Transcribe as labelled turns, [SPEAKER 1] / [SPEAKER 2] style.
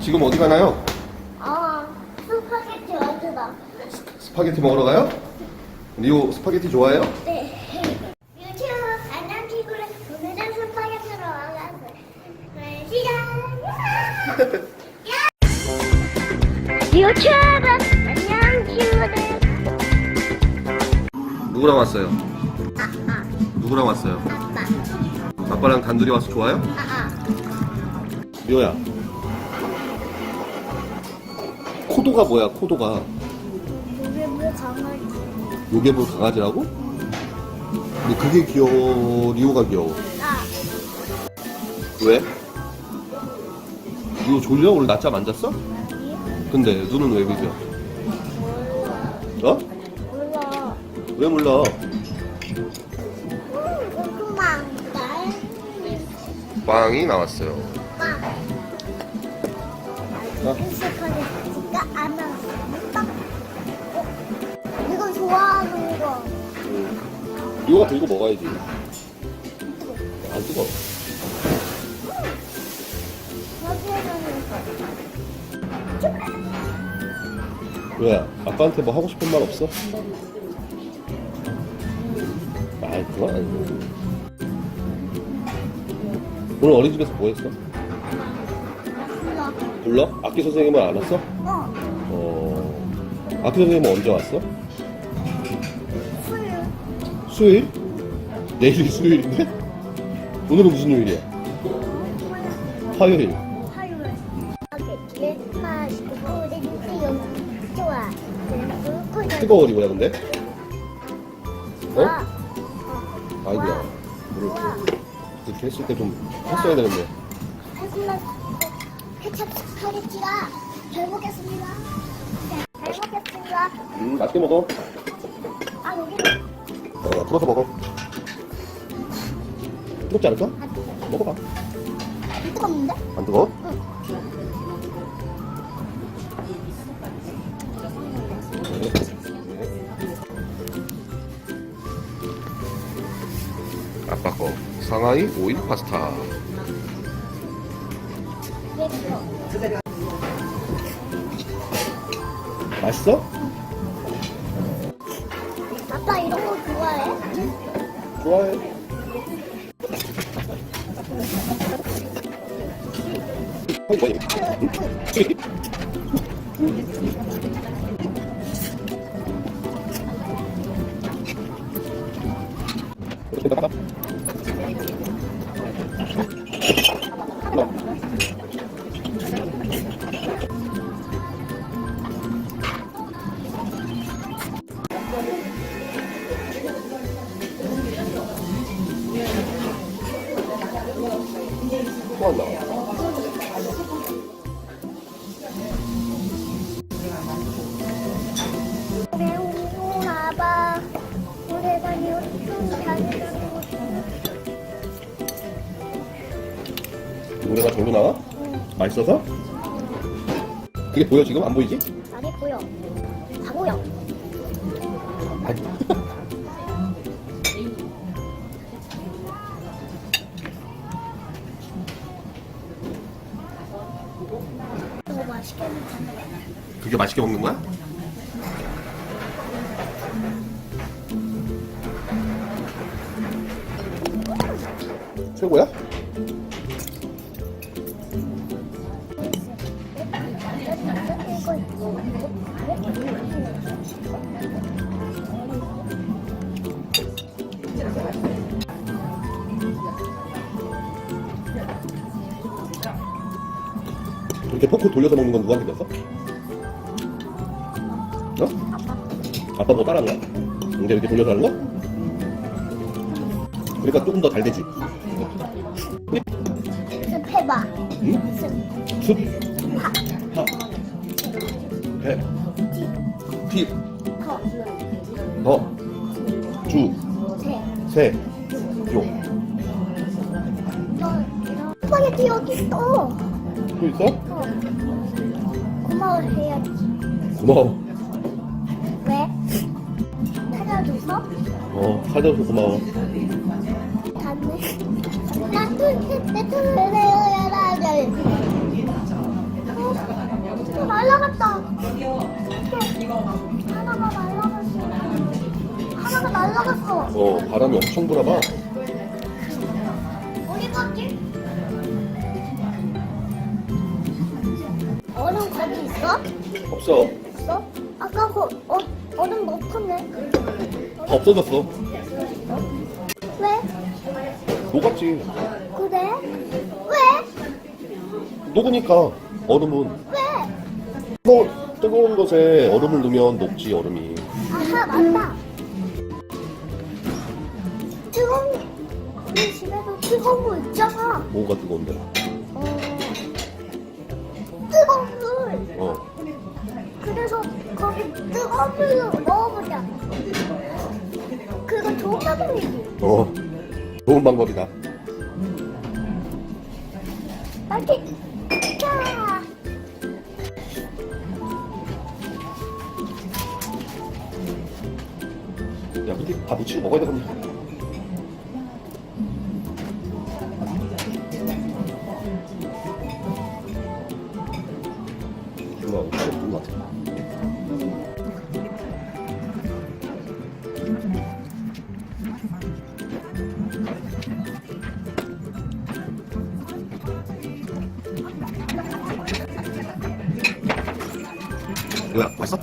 [SPEAKER 1] 지금 어디 가나요?
[SPEAKER 2] 아, 스파게티 만들다.
[SPEAKER 1] 스파게티 먹으러 가요? 리오 스파게티 좋아해요?
[SPEAKER 2] 네. 유튜브 안녕 친구들 오늘은 스파게티로 와가지고 네, 시작. 유튜브 안녕 친구들.
[SPEAKER 1] 누구랑 왔어요?
[SPEAKER 2] 아아
[SPEAKER 1] 누구랑 왔어요?
[SPEAKER 2] 아빠
[SPEAKER 1] 아빠랑 단둘이 와서 좋아요?
[SPEAKER 2] 아아
[SPEAKER 1] 리오야 코도가 뭐야 코도가
[SPEAKER 2] 강아지.
[SPEAKER 1] 요게 뭐 강아지라고? 근데 그게 귀여워 리오가 귀여워
[SPEAKER 2] 아
[SPEAKER 1] 왜? 리오 졸려? 오늘 낮잠 안 잤어? 근데 눈은 왜 비벼? 어?
[SPEAKER 2] 몰라.
[SPEAKER 1] 왜 몰라?
[SPEAKER 2] 음 날.
[SPEAKER 1] 빵이 나왔어요
[SPEAKER 2] 빵.
[SPEAKER 1] 어?
[SPEAKER 2] 스파게
[SPEAKER 1] 리오가 들고 먹어야지 안 뜨거 왜? 아빠한테 뭐 하고 싶은 말 없어? 아이 그만 오늘 어린이집에서 뭐 했어? 불러? 악기 선생님은 안 왔어?
[SPEAKER 2] 어,
[SPEAKER 1] 어... 악기 선생님은 언제 왔어? 수요일? 내일이 수요일인데? 오늘은 무슨 요일이야? 화요일
[SPEAKER 2] 화요일. 스파게티에 맛있고 우리 좋아. 그리고
[SPEAKER 1] 뜨거워리 뭐야 근데? 어?
[SPEAKER 2] 와.
[SPEAKER 1] 아이고야 물을 이렇게 했을 때 좀 했어야 되는데
[SPEAKER 2] 하지만 케찹 스파게티가 잘 먹겠습니다. 잘 먹겠습니다.
[SPEAKER 1] 음 맛있게 먹어
[SPEAKER 2] 아 여기
[SPEAKER 1] 어, 풀어서 먹어 뜨겁지 않을까? 먹어봐
[SPEAKER 2] 안 뜨겁는데?
[SPEAKER 1] 안 뜨거워? 아빠 거 상하이 오일 파스타
[SPEAKER 2] 왜 뜨거?
[SPEAKER 1] 맛있어?
[SPEAKER 2] 아빠 좋아해?
[SPEAKER 1] 좋아해
[SPEAKER 2] 노래가
[SPEAKER 1] 절로 나와? 맛있어서? 그게 보여 지금? 안 보이지?
[SPEAKER 2] 아니 보여. 다 보여.
[SPEAKER 1] 아니.
[SPEAKER 2] 이거 맛있게 먹는데.
[SPEAKER 1] 그게 맛있게 먹는 거야? 최고야? 이렇게 포크 돌려서 먹는 건 누구한테 배웠어? 어? 아빠 뭐 따라한 거야? 근데 이렇게 돌려서 하는 거? 그러니까 조금 더 잘 되지.
[SPEAKER 2] 습해봐.
[SPEAKER 1] 응?
[SPEAKER 2] 습.
[SPEAKER 1] 숲, 파, 배, 피,
[SPEAKER 2] 커.
[SPEAKER 1] 더, 주,
[SPEAKER 2] 세.
[SPEAKER 1] 세, 요.
[SPEAKER 2] 너 스파게티 여기 있어.
[SPEAKER 1] 또 있어?
[SPEAKER 2] 어. 고마워
[SPEAKER 1] 고마워. 뭐?
[SPEAKER 2] 왜? 찾아줘서?
[SPEAKER 1] 어, 카드도 고마워.
[SPEAKER 2] 어? 날라갔다. 하나가 날라갔어. 하나가 날라갔어.
[SPEAKER 1] 어, 바람이 엄청 불어봐.
[SPEAKER 2] 있어?
[SPEAKER 1] 없어
[SPEAKER 2] 없어? 아까 그 어, 얼음 넣었네.
[SPEAKER 1] 다 없어졌어
[SPEAKER 2] 왜?
[SPEAKER 1] 녹았지
[SPEAKER 2] 그래? 왜?
[SPEAKER 1] 녹으니까 얼음은
[SPEAKER 2] 왜?
[SPEAKER 1] 뜨거, 뜨거운 것에 얼음을 넣으면 녹지 얼음이
[SPEAKER 2] 아하 맞다. 뜨거운 우리 집에도 뜨거운 거 있잖아.
[SPEAKER 1] 뭐가 뜨거운데
[SPEAKER 2] 어 그래서 거기 뜨거운 물로 넣어보자. 그거 좋은 방법이지.
[SPEAKER 1] 어, 좋은 방법이다.
[SPEAKER 2] 자.
[SPEAKER 1] 야, 근데 다 묻히고 먹어야 되겠네. 뭐야, 맛있어?